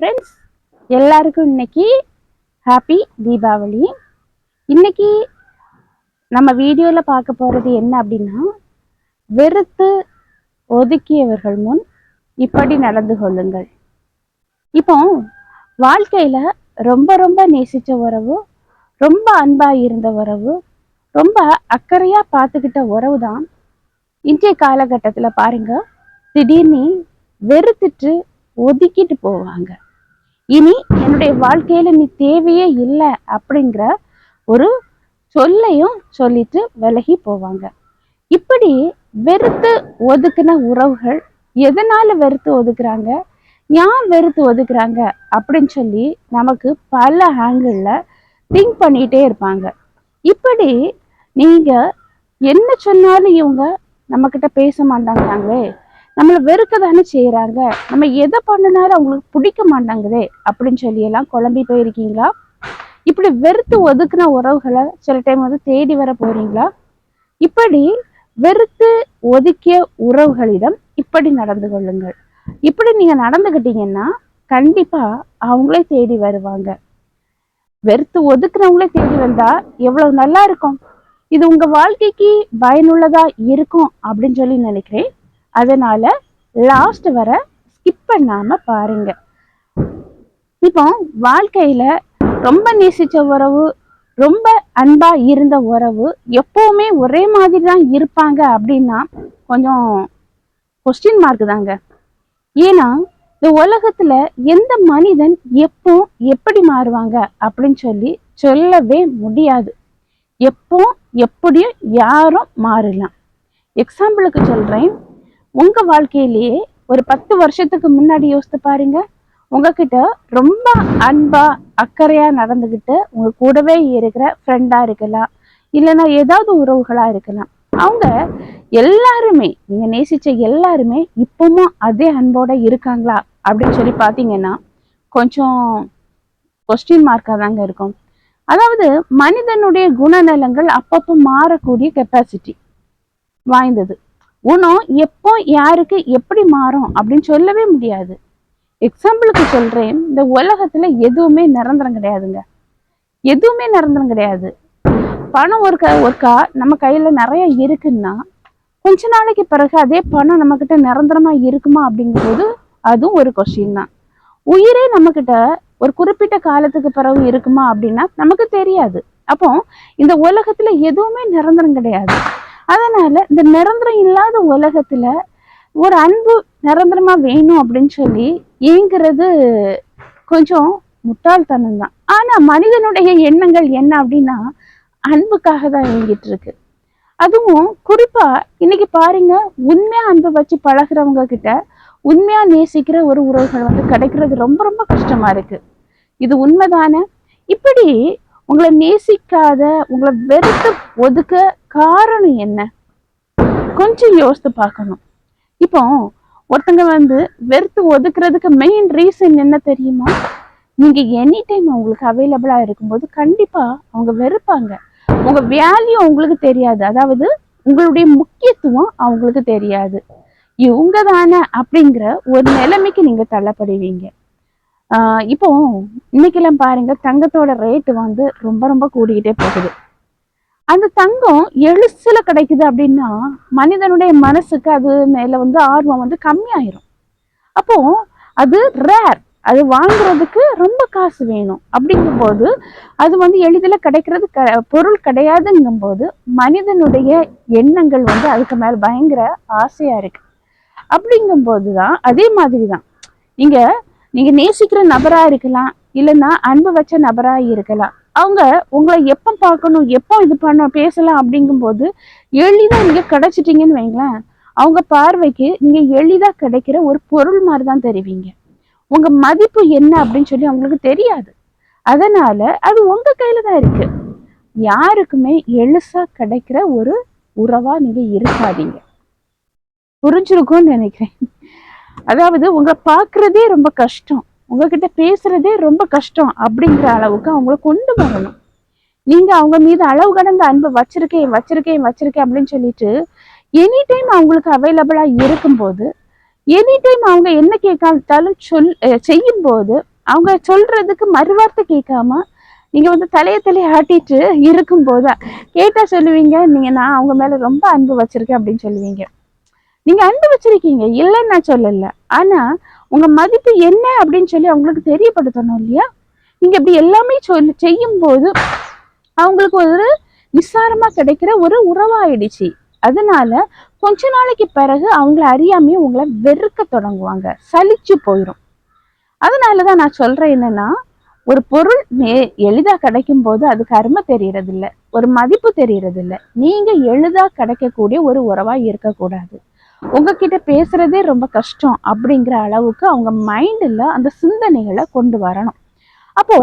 Friends எல்லாருக்கும் இன்னைக்கு happy Deepavali. இன்னைக்கு நம்ம வீடியோவில் பார்க்க போகிறது என்ன அப்படின்னா வெறுத்து ஒதுக்கியவர்கள் முன் இப்படி நடந்து கொள்ளுங்கள். இப்போ வாழ்க்கையில் ரொம்ப ரொம்ப நேசித்த உறவு ரொம்ப அன்பாக இருந்த உறவு ரொம்ப அக்கறையாக பார்த்துக்கிட்ட உறவு தான் இன்றைய காலகட்டத்தில் பாருங்க திடீர்னு வெறுத்துட்டு ஒதுக்கிட்டு போவாங்க. இனி என்னுடைய வாழ்க்கையில நீ தேவையே இல்லை அப்படிங்கிற ஒரு சொல்லையும் சொல்லிட்டு விலகி போவாங்க. இப்படி வெறுத்து ஒதுக்குன உறவுகள் எதனால வெறுத்து ஒதுக்குறாங்க? ஏன் வெறுத்து ஒதுக்குறாங்க? அப்படின்னு சொல்லி நமக்கு பல ஆங்கிளில் திங்க் பண்ணிகிட்டே இருப்பாங்க. இப்படி நீங்க என்ன சொன்னாலும் இவங்க நம்மக்கிட்ட பேச மாட்டாங்கிறாங்களே நம்மளை வெறுக்க தானே செய்கிறாங்க நம்ம எதை பண்ணினாலும் அவங்களுக்கு பிடிக்க மாட்டாங்குதே அப்படின்னு சொல்லி எல்லாம் குழம்பி போயிருக்கீங்களா? இப்படி வெறுத்து ஒதுக்குன உறவுகளை சில டைம் வந்து தேடி வர போறீங்களா? இப்படி வெறுத்து ஒதுக்கிய உறவுகளிடம் இப்படி நடந்து கொள்ளுங்கள். இப்படி நீங்க நடந்துக்கிட்டீங்கன்னா கண்டிப்பா அவங்களே தேடி வருவாங்க. வெறுத்து ஒதுக்குறவங்களே தேடி வந்தா எவ்வளவு நல்லா இருக்கும்? இது உங்க வாழ்க்கைக்கு பயனுள்ளதா இருக்கும் அப்படின்னு சொல்லி நினைக்கிறேன். அதனால லாஸ்ட் வர ஸ்கிப் பண்ணாம பாருங்க. இப்போ வாழ்க்கையில ரொம்ப நேசிச்ச உறவு ரொம்ப அன்பா இருந்த உறவு எப்பவுமே ஒரே மாதிரி தான் இருப்பாங்க அப்படின்னா கொஞ்சம் கொஸ்டின் மார்க் தாங்க. ஏன்னா இந்த உலகத்துல எந்த மனிதன் எப்போ எப்படி மாறுவாங்க அப்படின்னு சொல்லி சொல்லவே முடியாது. எப்போ எப்படியும் யாரும் மாறலாம். எக்ஸாம்பிளுக்கு சொல்றேன். உங்க வாழ்க்கையிலேயே ஒரு பத்து வருஷத்துக்கு முன்னாடி யோசித்து பாருங்க. உங்ககிட்ட ரொம்ப அன்பா அக்கறையா நடந்துக்கிட்டு உங்க கூடவே இருக்கிற ஃப்ரெண்டா இருக்கலாம். இல்லைன்னா ஏதாவது உறவுகளா இருக்கலாம். அவங்க எல்லாருமே நீங்க நேசிச்ச எல்லாருமே இப்பவும் அதே அன்போட இருக்காங்களா? அப்படின்னு சொல்லி பார்த்தீங்கன்னா கொஞ்சம் கொஸ்டின் மார்க்காக தாங்க இருக்கும். அதாவது மனிதனுடைய குணநலங்கள் அப்பப்போ மாறக்கூடிய கெப்பாசிட்டி வாய்ந்தது. குணம் எப்போ யாருக்கு எப்படி மாறும் அப்படின்னு சொல்லவே முடியாது. எக்ஸாம்பிளுக்கு சொல்றேன். இந்த உலகத்துல எதுவுமே நிரந்தரம் கிடையாதுங்க. எதுவுமே நிரந்தரம் கிடையாது. பணம் ஒரு க ஒருக்கா நம்ம கையில நிறைய இருக்குன்னா கொஞ்ச நாளைக்கு பிறகு அதே பணம் நம்மக்கிட்ட நிரந்தரமாக நிரந்தரமா இருக்குமா அப்படிங்கும்போது அதுவும் ஒரு கொஸ்டின் தான். உயிரே நம்மக்கிட்ட ஒரு குறிப்பிட்ட காலத்துக்கு பிறகு இருக்குமா அப்படின்னா நமக்கு தெரியாது. அப்போ இந்த உலகத்துல எதுவுமே நிரந்தரம் கிடையாது. அதனால இந்த நிரந்தரம் இல்லாத உலகத்துல ஒரு அன்பு நிரந்தரமா வேணும் அப்படின்னு சொல்லி ஏங்குறது கொஞ்சம் முட்டாள்தனம் தான். ஆனா மனிதனுடைய எண்ணங்கள் என்ன அப்படின்னா அன்புக்காக தான் இயங்கிட்டு இருக்கு. அதுவும் குறிப்பா இன்னைக்கு பாருங்க உண்மையா அன்பு வச்சு பழகுறவங்க கிட்ட உண்மையா நேசிக்கிற ஒரு உறவுகள் வந்து கிடைக்கிறது ரொம்ப ரொம்ப கஷ்டமா இருக்கு. இது உண்மைதானே? இப்படி உங்களை நேசிக்காத உங்களை வெறுத்து ஒதுக்க காரணம் என்ன? கொஞ்சம் யோசித்து பார்க்கணும். இப்போ ஒருத்தங்க வந்து வெறுத்து ஒதுக்குறதுக்கு மெயின் ரீசன் என்ன தெரியுமா? நீங்க எனி டைம் அவங்களுக்கு அவைலபிளா இருக்கும்போது கண்டிப்பா அவங்க வெறுப்பாங்க. உங்க வேல்யூ அவங்களுக்கு தெரியாது. அதாவது உங்களுடைய முக்கியத்துவம் அவங்களுக்கு தெரியாது. இவங்க தானே அப்படிங்கிற ஒரு நிலைமைக்கு நீங்க தள்ளப்படுவீங்க. ஆஹ் இப்போ இன்னைக்கெல்லாம் பாருங்க தங்கத்தோட ரேட்டு வந்து ரொம்ப ரொம்ப கூடிக்கிட்டே போகுது. அந்த தங்கம் எழுசுல கிடைக்குது அப்படின்னா மனிதனுடைய மனசுக்கு அது மேல வந்து ஆர்வம் வந்து கம்மியாயிரும். அப்போ அது ரேர் அது வாங்குறதுக்கு ரொம்ப காசு வேணும். அப்படிங்கும்போது அது வந்து எளிதில் கிடைக்கிறது க பொருள் கிடையாதுங்கும்போது மனிதனுடைய எண்ணங்கள் வந்து அதுக்கு மேலே பயங்கர ஆசையாக இருக்கு. அப்படிங்கும்போது தான் அதே மாதிரி தான் நீங்கள் நீங்கள் நேசிக்கிற நபராக இருக்கலாம் இல்லைன்னா அன்பு வச்ச நபராக இருக்கலாம். அவங்க உங்களை எப்போ பார்க்கணும் எப்போ இது பண்ண பேசலாம் அப்படிங்கும்போது எளிதாக நீங்க கிடச்சிட்டிங்கன்னு வைங்களேன். அவங்க பார்வைக்கு நீங்க எளிதாக கிடைக்கிற ஒரு பொருள் மாதிரி தான் தெரிவிங்க. உங்க மதிப்பு என்ன அப்படின்னு சொல்லி அவங்களுக்கு தெரியாது. அதனால அது உங்க கையில் தான் இருக்கு. யாருக்குமே எளிசா கிடைக்கிற ஒரு உறவா நீங்க இருக்காதீங்க. புரிஞ்சிருக்கும்னு நினைக்கிறேன். அதாவது உங்களை பார்க்குறதே ரொம்ப கஷ்டம். உங்ககிட்ட பேசுறதே ரொம்ப கஷ்டம் அப்படிங்கிற அளவுக்கு அவங்கள கொண்டு வரணும். நீங்க அவங்க மீது அளவு கடந்த அன்பு வச்சிருக்கேன் வச்சிருக்கேன் வச்சிருக்கேன் அப்படின்னு சொல்லிட்டு எனி டைம் அவங்களுக்கு அவைலபிளா இருக்கும்போது எனி டைம் அவங்க என்ன கேட்காட்டாலும் சொல் செய்யும் போது அவங்க சொல்றதுக்கு மறுவார்த்தை கேட்காம நீங்க வந்து தலையை தலையை ஆட்டிட்டு இருக்கும் போதா கேட்டா சொல்லுவீங்க நீங்க நான் அவங்க மேல ரொம்ப அன்பு வச்சிருக்கேன் அப்படின்னு சொல்லுவீங்க. நீங்க அன்பு வச்சிருக்கீங்க இல்லைன்னு நான் சொல்லல. ஆனா உங்க மதிப்பு என்ன அப்படின்னு சொல்லி அவங்களுக்கு தெரியப்படுத்தணும் இல்லையா? நீங்க இப்படி எல்லாமே சொல்லி செய்யும் போது அவங்களுக்கு ஒரு நிஸ்சாரமா கிடைக்கிற ஒரு உறவாயிடுச்சு. அதனால கொஞ்ச நாளைக்கு பிறகு அவங்கள அறியாமையே உங்களை வெறுக்க தொடங்குவாங்க. சலிச்சு போயிடும் அதனாலதான் நான் சொல்றேன் என்னன்னா ஒரு பொருள் நே எளிதா கிடைக்கும் போது அதுக்கு அருமை தெரியறதில்ல. ஒரு மதிப்பு தெரியறதில்ல. நீங்க எளிதா கிடைக்கக்கூடிய ஒரு உறவா இருக்கக்கூடாது. உங்ககிட்ட பேசுறதே ரொம்ப கஷ்டம் அப்படிங்கிற அளவுக்கு அவங்க மைண்டில் அந்த சிந்தனைகளை கொண்டு வரணும். அப்போ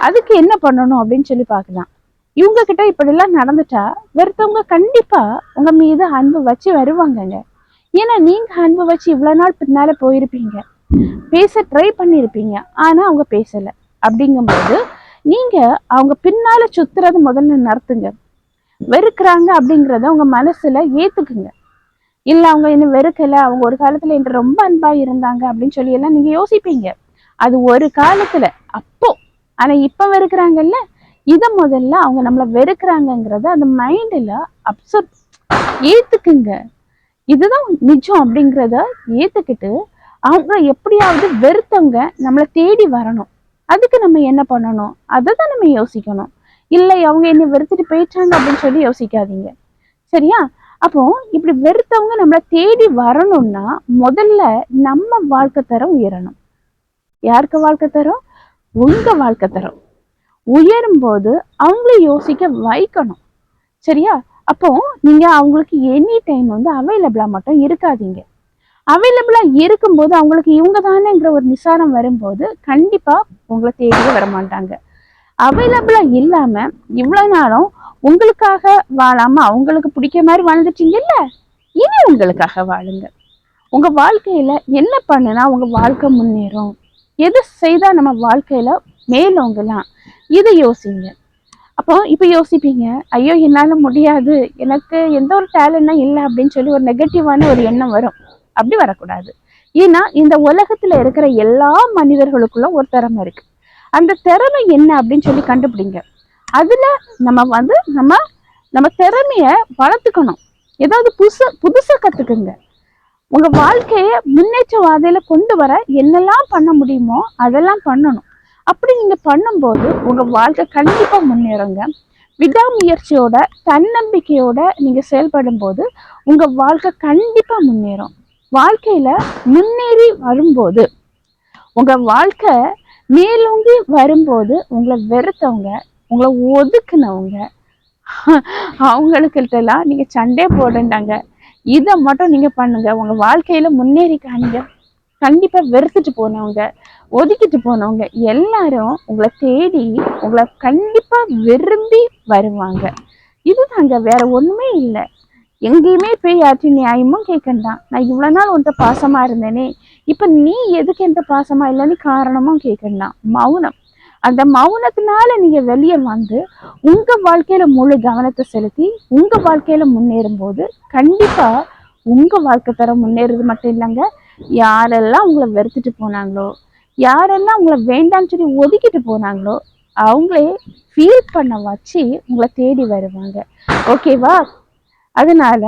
அதுக்கு என்ன பண்ணணும் அப்படின்னு சொல்லி பார்க்கலாம். இவங்க கிட்ட இப்படிலாம் நடந்துட்டா வெறுத்தவங்க கண்டிப்பா உங்க மீது அன்பு வச்சு வருவாங்கங்க. ஏன்னா நீங்க அன்பு வச்சு இவ்வளவு நாள் பின்னால போயிருப்பீங்க. பேச ட்ரை பண்ணியிருப்பீங்க. ஆனா அவங்க பேசல. அப்படிங்கும்போது நீங்க அவங்க பின்னால சுற்றுறது முதல்ல நடத்துங்க வெறுக்கிறாங்க அப்படிங்கிறத உங்கள் மனசுல ஏத்துக்குங்க. இல்ல அவங்க என்ன வெறுக்கல. அவங்க ஒரு காலத்துல என்கிட்ட ரொம்ப அன்பா இருந்தாங்க அப்படின்னு சொல்லி எல்லாம் நீங்க யோசிப்பீங்க. அது ஒரு காலத்துல அப்போ. ஆனா இப்ப வெறுக்கிறாங்கல்ல? இதை முதல்ல அவங்க நம்மளை வெறுக்கிறாங்கங்கிறத அந்த மைண்ட்ல அப்சர்வ் ஏத்துக்குங்க. இதுதான் நிஜம் அப்படிங்கிறத ஏத்துக்கிட்டு அவங்க எப்படியாவது வெறுத்தவங்க நம்மளை தேடி வரணும். அதுக்கு நம்ம என்ன பண்ணணும்? அதை தான் நம்ம யோசிக்கணும். இல்லை அவங்க என்னை வெறுத்துட்டு போயிட்டாங்க அப்படின்னு சொல்லி யோசிக்காதீங்க. சரியா? அப்போ இப்படி வெறுத்தவங்க நம்மளை தேடி வரணும்னா முதல்ல நம்ம வாழ்க்கை தரம் உயரணும். யாருக்கு வாழ்க்கை தரம்? உங்க வாழ்க்கை தரம். உயரும் போது அவங்கள யோசிக்க வைக்கணும். சரியா? அப்போ நீங்க அவங்களுக்கு எனி டைம் வந்து அவைலபிளா மட்டும் இருக்காதீங்க. அவைலபிளா இருக்கும்போது அவங்களுக்கு இவங்க தானேங்கிற ஒரு நிசாரம் வரும்போது கண்டிப்பா உங்களை தேடியே வர அவைலபிளாக அவைலபிளா இல்லாம இவ்வளவு நாளும் உங்களுக்காக வாழாம அவங்களுக்கு பிடிக்க மாதிரி வாழ்ந்துட்டீங்கல்ல? இனி உங்களுக்காக வாழுங்க. உங்க வாழ்க்கையில என்ன பண்ணுனா உங்க வாழ்க்கை முன்னேறும். எது செய்தா நம்ம வாழ்க்கையில மேலோங்கலாம். இதை யோசிங்க. அப்போ இப்போ யோசிப்பீங்க ஐயோ என்னால முடியாது. எனக்கு எந்த ஒரு டேலண்ட்னா இல்லை அப்படின்னு சொல்லி ஒரு நெகட்டிவான ஒரு எண்ணம் வரும். அப்படி வரக்கூடாது. ஏன்னா இந்த உலகத்துல இருக்கிற எல்லா மனிதர்களுக்குள்ள ஒரு திறமை இருக்கு. அந்த திறமை என்ன அப்படின்னு சொல்லி கண்டுபிடிங்க. அதுல நம்ம வந்து நம்ம நம்ம திறமைய வளர்த்துக்கணும். ஏதாவது புதுசு புதுசா கத்துக்குங்க. உங்க வாழ்க்கைய முன்னேற்ற வாதையில கொண்டு வர என்னெல்லாம் பண்ண முடியுமோ அதெல்லாம் பண்ணணும். அப்படி நீங்க பண்ணும்போது உங்க வாழ்க்கை கண்டிப்பா முன்னேறுங்க. விடாமுயற்சியோட தன்னம்பிக்கையோட நீங்க செயல்படும் போது உங்க வாழ்க்கை கண்டிப்பா முன்னேறும். வாழ்க்கையில முன்னேறி வரும்போது உங்க வாழ்க்கை மேலோங்கி வரும்போது உங்களை வெறுத்தவங்க உங்களை ஒதுக்குனவங்க அவங்களுக்கிட்ட எல்லாம் நீங்க சண்டே போடுண்டாங்க இதை மட்டும் நீங்க பண்ணுங்க. உங்க வாழ்க்கையில முன்னேறி காணுங்க. கண்டிப்பா வெறுத்துட்டு போனவங்க ஒதுக்கிட்டு போனவங்க எல்லாரும் உங்களை தேடி உங்களை கண்டிப்பா விரும்பி வருவாங்க. இதுதாங்க வேற ஒண்ணுமே இல்லை. எங்கேயுமே போய் யார்ட்டும் நியாயமும் கேட்கண்டாம் நான் இவ்வளவு நாள் உன்ட்ட பாசமா இருந்தேனே. இப்ப நீ எதுக்கு எந்த பாசமா இல்லைன்னு காரணமும் கேட்கலாம் மௌனம். அந்த மௌனத்தினால நீங்க வெளியே வந்து உங்க வாழ்க்கையில முழு கவனத்தை செலுத்தி உங்க வாழ்க்கையில முன்னேறும் போது கண்டிப்பா உங்க வாழ்க்கை தரம் முன்னேறது மட்டும் இல்லைங்க. யாரெல்லாம் உங்களை வெறுத்துட்டு போனாங்களோ யாரெல்லாம் உங்களை வேண்டாம்னு சொல்லி ஒதுக்கிட்டு போனாங்களோ அவங்களே ஃபீல் பண்ண வச்சு உங்களை தேடி வருவாங்க. ஓகேவா அதனால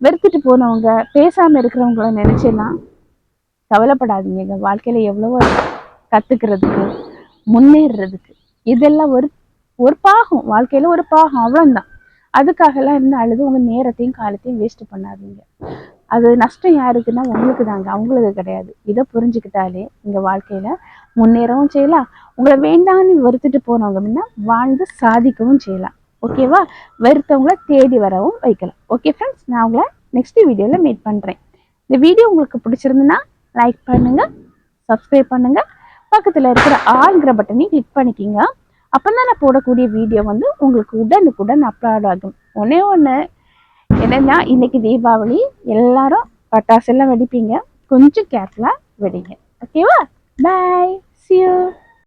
வெறுத்துட்டு போனவங்க பேசாம இருக்கிறவங்கள நினைச்செல்லாம் கவலைப்படாதீங்க. வாழ்க்கையில எவ்வளவோ கத்துக்கிறதுக்கு முன்னேறுறதுக்கு இதெல்லாம் ஒரு ஒரு பாகம். வாழ்க்கையில ஒரு பாகம். அவ்வளவுதான். அதுக்காகலாம் இருந்து அழுது உங்க நேரத்தையும் காலத்தையும் வேஸ்ட் பண்ணாதீங்க. அது நஷ்டம் யாருக்குன்னா உங்களுக்கு தாங்க. அவங்களுக்கு கிடையாது. இதை புரிஞ்சுக்கிட்டாலே உங்க வாழ்க்கையில முன்னேறவும் செய்யலாம். உங்களை வேண்டாம்னு வெறுத்துட்டு போனவங்க அப்படின்னா வாழ்ந்து சாதிக்கவும் செய்யலாம். ஓகேவா வெறுத்தவங்கள தேடி வரவும் வைக்கலாம். ஓகே ஃப்ரெண்ட்ஸ் நான் உங்களை நெக்ஸ்ட் வீடியோவில் மீட் பண்ணுறேன் இந்த வீடியோ உங்களுக்கு பிடிச்சிருந்துன்னா லைக் பண்ணுங்கள் சப்ஸ்கிரைப் பண்ணுங்கள் பக்கத்தில் இருக்கிற ஆளுங்கிற பட்டனையும் கிளிக் பண்ணிக்கிங்க. அப்போ தான் நான் போடக்கூடிய வீடியோ வந்து உங்களுக்கு உடனுக்குடன் அப்லோட் ஆகும். ஒன்றே ஒன்று என்னன்னா இன்றைக்கி தீபாவளி எல்லாரும் பட்டாசெல்லாம் வெடிப்பீங்க. கொஞ்சம் கேர்ஃபுல்லாக வெடிங்க. ஓகேவா பாய் சியூ